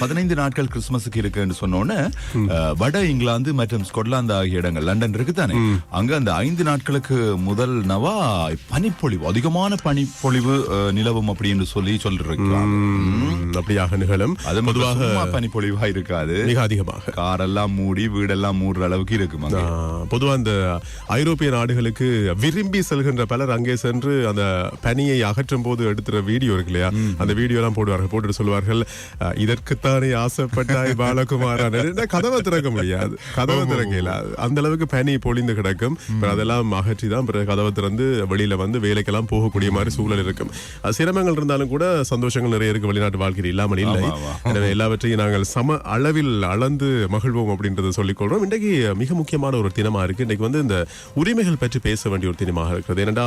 பதினைந்து நாட்கள் கிறிஸ்துமஸுக்கு இருக்குன்னு சொன்னோன்னு வட இங்கிலாந்து மற்றும் ஸ்கொட்லாந்து ஆகிய இடங்கள் லண்டன் இருக்கு தானே அங்க அந்த ஐந்து நாட்களுக்கு முதல் நவா பனிப்பொழிவு அதிகமான பனிப்பொழிவு நிலவும் அப்படின்னு சொல்லி சொல்லிருக்கிறாங்க. ம், அப்படியாக நிகழும். அது பொதுவாக பனிப்பொழிவா இருக்காது. மிக அதிகமாக. காரெல்லாம் மூடி வீடெல்லாம் மூடுற அளவுக்கு இருக்கும் பொதுவா அந்த ஐரோப்பிய நாடுகளுக்கு விரும்பி செல்கின்ற பலர் அங்கே சென்று அந்த பனியை அகற்றும் போது எடுத்துற வீடியோ இருக்கு இல்லையா? அந்த வீடியோ எல்லாம் போடுவார்கள் போட்டு சொல்லுவார்கள் அஹ், இதற்குத்தானே ஆசைப்பட்டாய் பாலகுமாரன். கதவை திறக்க முடியாது. கதவை திறக்க இயலாது அந்த அளவுக்கு பனி பொழிந்து கிடக்கும். அதெல்லாம் அகற்றி தான் பிறகு கதவை திறந்து வெளியில வந்து வேலைக்கெல்லாம் போகக்கூடிய மாதிரி சூழல் இருக்கும். சிரமங்கள் இருந்தாலும் கூட சந்தோஷங்கள் நிறைய இருக்கு வெளிநாட்டு வாழ்க்கையில். இல்லாமல் இல்லை. எனவே எல்லாவற்றையும் நாங்கள் சம அளவில் அளந்து மகிழ்வோம் அப்படின்றத சொல்லிக்கொள்றோம் இன்றைக்கு மிக முக்கியமான ஒரு தினமா இருக்கு. இன்றைக்கு வந்து இந்த உரிமைகள் பற்றி பேச வேண்டிய ஒரு தினமாக இருக்கிறது. ஏனென்றா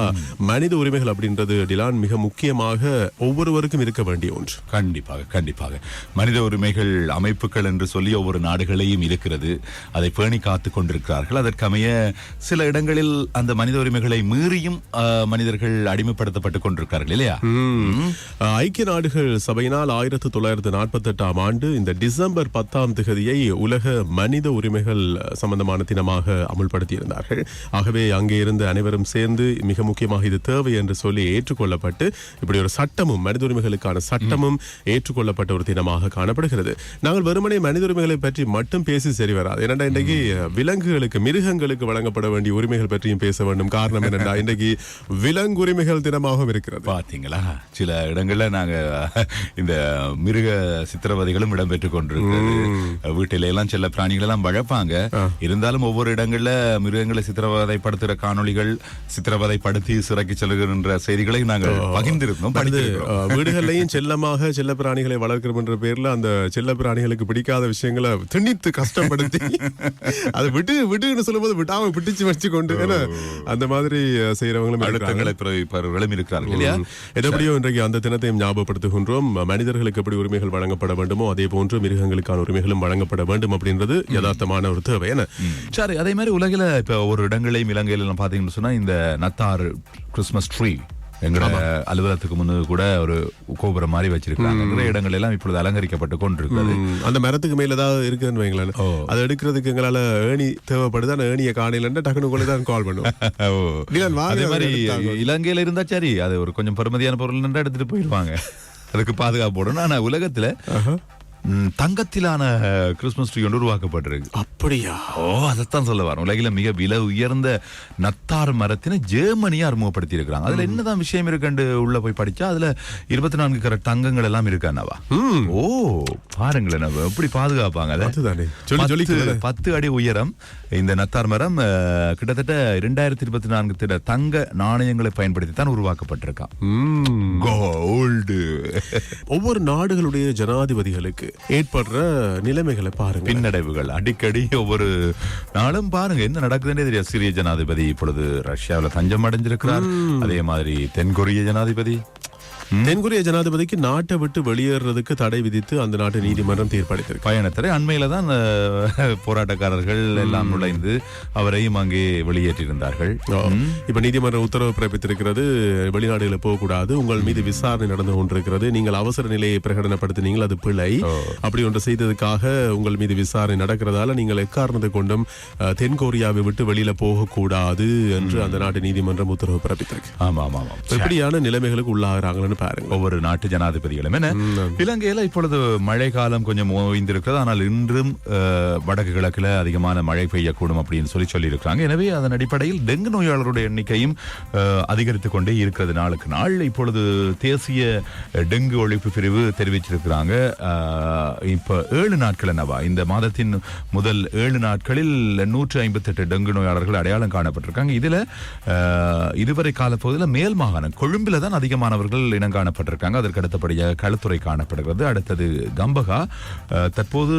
மனித உரிமைகள் அப்படின்றது டிலான் மிக முக்கியமாக ஒவ்வொருவருக்கும் இருக்க வேண்டிய ஒன்று. கண்டிப்பாக கண்டிப்பாக. மனித உரிமைகள் அமைப்புகள் என்று சொல்லி ஒவ்வொரு நாடுகளையும் இருக்கிறது அதை பேணி காத்து கொண்டிருக்கிறார்கள். அதற்கமைய சில இடங்களில் அந்த மனித உரிமைகளை மீறியும் மனிதர்கள் அடிமைப்படுத்தப்பட்டுக் கொண்டிருக்கிறார்கள் இல்லையா. ஐக்கிய நாடுகள் சபையினால் ஆயிரத்தி தொள்ளாயிரத்தி நாற்பத்தி எட்டாம் ஆண்டு இந்த டிசம்பர் பத்தாம் திகதியை உலக மனித உரிமைகள் சம்பந்தமான தினமாக அமுல்படுத்தியிருந்தார்கள். ஆகவே அங்கே இருந்த அனைவரும் சேர்ந்து மிக முக்கியமாக இது தேவை என்று சொல்லி ஏற்றுக்கொள்ளப்பட்டு இப்படி ஒரு சட்டமும் மனித உரிமைகளுக்கான சட்டமும் ஏற்றுக்கொள்ளப்பட்ட ஒரு தினமாக காணப்படுகிறது நாங்கள் வெறுமனே மனித உரிமைகளை பற்றி மட்டும் பேசி சரி வராது. ஏனென்றா இன்றைக்கு விலங்குகளுக்கு மிருகங்களுக்கு வழங்கப்பட வேண்டிய உரிமைகள் பற்றியும் பேச வேண்டும். காரணம் என்னென்றா இன்றைக்கு விலங்கு உரிமைகள் தினமாகவும் இருக்கிறது. பாத்தீங்களா? சில இடங்கள்ல நாங்க இந்த மிருக சித்திரவதைகளும் இடம்பெற்றுக் கொண்டிருக்கிறது. வீட்டில எல்லாம் செல்ல பிராணிகள் எல்லாம் வளர்ப்பாங்க இருந்தாலும் ஒவ்வொரு இடங்கள்ல மிருகங்களை சித்திரவதைப்படுத்துற காணொளிகள் சித்திரவதைப்படுத்தி சிறைக்கு செல்கின்ற செய்திகளை நாங்கள் பகிர்ந்திருந்தோம் வீடுகள்லயும் செல்லமாக செல்ல பிராணிகளை வளர்க்கிறோம் என்ற பேர்ல அந்த செல்ல பிராணிகளுக்கு பிடிக்காத விஷயங்களை திணித்து கஷ்டப்படுத்தி அதை விட்டு விட்டுன்னு சொல்லும்போது விட்டாம பிடிச்சு வச்சு கொண்டு அந்த மாதிரி செய்யறவங்களும். அழுத்தங்களை பிறர்களும் இருக்கிறார்கள் இல்லையா? எப்படியோ இன்றைக்கு அந்த தினத்தையும் ஞாபகப்படுத்துகின்றோம். மனிதர்களுக்கு எப்படி உரிமைகள் வழங்கப்பட வேண்டுமோ அதே போன்று மிருகங்களுக்கான உரிமைகளும் வழங்கப்பட வேண்டும் அப்படின்றது யதார்த்தமான ஒரு தேவை. என்ன? சரி அதே மாதிரி உலகில இப்ப ஒரு இடங்களையும் இலங்கையில எல்லாம் பாத்தீங்கன்னு சொன்னா இந்த நத்தார் கிறிஸ்மஸ் ட்ரீ எங்கட அலுவலகத்துக்கு முன்னு கூட ஒரு கோபுரம் மாதிரி வச்சிருக்காங்க நிறைய இடங்கள் எல்லாம் இப்பொழுது அலங்கரிக்கப்பட்டு கொண்டிருக்கிறது. அந்த மரத்துக்கு மேல ஏதாவது இருக்குதுன்னு வைங்களேன். அதை எடுக்கிறதுக்கு எங்களால ஏணி தேவைப்படுது? அந்த ஏணியை காணையில டக்குனு கூட தான் கால் பண்ணுவோம். அதே மாதிரி. இலங்கையில இருந்தா சரி அது ஒரு கொஞ்சம் பெருமதியான பொருள் எடுத்துட்டு போயிடுவாங்க. அதுக்கு பாதுகாப்பு போடணும். ஆனா உலகத்துல தங்கத்திலான கிறிஸ்துமஸ் ட்ரீ ஒன்று உருவாக்கப்பட்டிருக்கு. அப்படியா? ஓ அதைத்தான் சொல்ல வரேன் உலகில மிக விலை உயர்ந்த நத்தார் மரத்தினை ஜெர்மனியா அறிமுகப்படுத்தி இருக்கிறாங்க அதுல என்னதான் விஷயம் இருக்குன்னு உள்ள போய் படிச்சா அதுல இருபத்தி நான்கு கரட் தங்கங்கள் எல்லாம் இருக்கானவா ஓ பாருங்களேன் நம்ம எப்படி பாதுகாப்பாங்க பத்து- அடி உயரம் இந்த நத்தார் மரம் கிட்டத்தட்ட இரண்டாயிரத்தி இருபத்தி நான்கு திட தங்க நாணயங்களை பயன்படுத்தி தான் உருவாக்கப்பட்டிருக்கான் ஒவ்வொரு நாடுகளுடைய ஜனாதிபதிகளுக்கு ஏற்படுற நிலைமைகளை பாருங்க பின்னடைவுகள். அடிக்கடி ஒவ்வொரு நாளும் பாருங்க என்ன நடக்குதுன்னே தெரியாது. சிரிய ஜனாதிபதி இப்பொழுது ரஷ்யாவுல தஞ்சம் அடைஞ்சிருக்கிறார் அதே மாதிரி தென்கொரிய ஜனாதிபதி தென்கொரிய ஜனாதிபதிக்கு நாட்டை விட்டு வெளியேறதுக்கு தடை விதித்து அந்த நாட்டு நீதிமன்றம் தீர்ப்பளித்திருக்கு. பயணத்தடை அண்மையில தான் போராட்டக்காரர்கள் எல்லாம் நுழைந்து அவரையும் அங்கே வெளியேற்றியிருந்தார்கள். இப்ப நீதிமன்றம் உத்தரவு பிறப்பித்திருக்கிறது வெளிநாடுகளில் போகக்கூடாது உங்கள் மீது விசாரணை நடந்து கொண்டிருக்கிறது நீங்கள் அவசர நிலையை பிரகடனப்படுத்தினீங்கள் அது பிழை. அப்படி ஒன்று செய்ததுக்காக உங்கள் மீது விசாரணை நடக்கிறதால நீங்கள் எக்காரணத்தை கொண்டும் தென்கொரியாவை விட்டு வெளியில போகக்கூடாது என்று அந்த நாட்டு நீதிமன்றம் உத்தரவு பிறப்பித்திருக்கு. ஆமா ஆமா ஆமா இப்படியான நிலைமைகளுக்கு உள்ளாகிறாங்கன்னு பாருங்க. ஒவ்வொரு நாட்டு ஜனாதிபதிகளும். என்ன? இலங்கையில இப்பொழுது மழை காலம் கொஞ்சம் ஓய்ந்திருக்கிறது. ஆனால் இன்றும் வடக்கு கிழக்குல அதிகமான மழை பெய்யக்கூடும் அப்படின்னு சொல்லி சொல்லியிருக்கிறாங்க. எனவே அதன் அடிப்படையில் டெங்கு நோயாளருடைய எண்ணிக்கையும் அஹ், அதிகரித்துக் கொண்டே இருக்கிறது நாளுக்கு நாள். இப்பொழுது தேசிய டெங்கு ஒழிப்பு பிரிவு தெரிவிச்சிருக்கிறாங்க இப்ப ஏழு நாட்கள் என்னவா? இந்த மாதத்தின் முதல் ஏழு நாட்களில் நூற்று ஐம்பத்தி எட்டு டெங்கு நோயாளர்கள் அடையாளம் காணப்பட்டிருக்காங்க. இதுல இதுவரை காலப்பகுதியில் மேல் மாகாணம் கொழும்புல தான் அதிகமானவர்கள் இனம் காணப்பட்டிருக்காங்க. அதற்கு அடுத்தபடியாக களுத்துறை காணப்படுகிறது. அடுத்தது கம்பகா தற்போது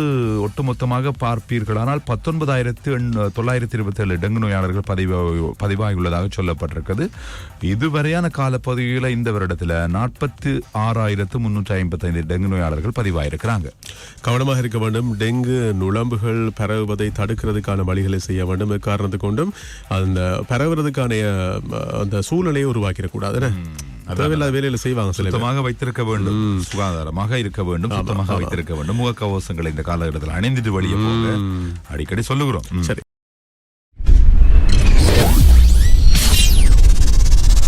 ஒட்டுமொத்தமாக பார்ப்பீர்களானால் பத்தொன்பதாயிரத்து தொள்ளாயிரத்தி இருபத்தி ஏழு டெங்கு நோயாளர்கள் பதிவு பதிவாகியுள்ளதாக சொல்லப்பட்டிருக்கிறது. இதுவரையான காலப்பகுதியில் இந்த வருடத்தில் நாற்பத்தி ஆறாயிரத்து முன்னூற்றி ஐம்பத்தைந்து டெங்கு நோயாளர்கள் பதிவாயிருக்கிறாங்க. கவனமாக இருக்க வேண்டும். டெங்கு நுழம்புகள் பரவுவதை தடுக்கிறதுக்கான வழிகளை செய்ய வேண்டும். எக்காரணத்தை கொண்டும் அந்த பரவுறதுக்கான அந்த சூழலையே உருவாக்கிடக்கூடாது? தேவையில்லாத வேலையில செய்வாங்க சுத்தமாக வைத்திருக்க வேண்டும் சுகாதாரமாக இருக்க வேண்டும் சுத்தமாக வைத்திருக்க வேண்டும். முகக்கவசங்களை இந்த காலகட்டத்தில் அணிந்துட்டு வெளியே போக அடிக்கடி சொல்லுகிறோம். சரி.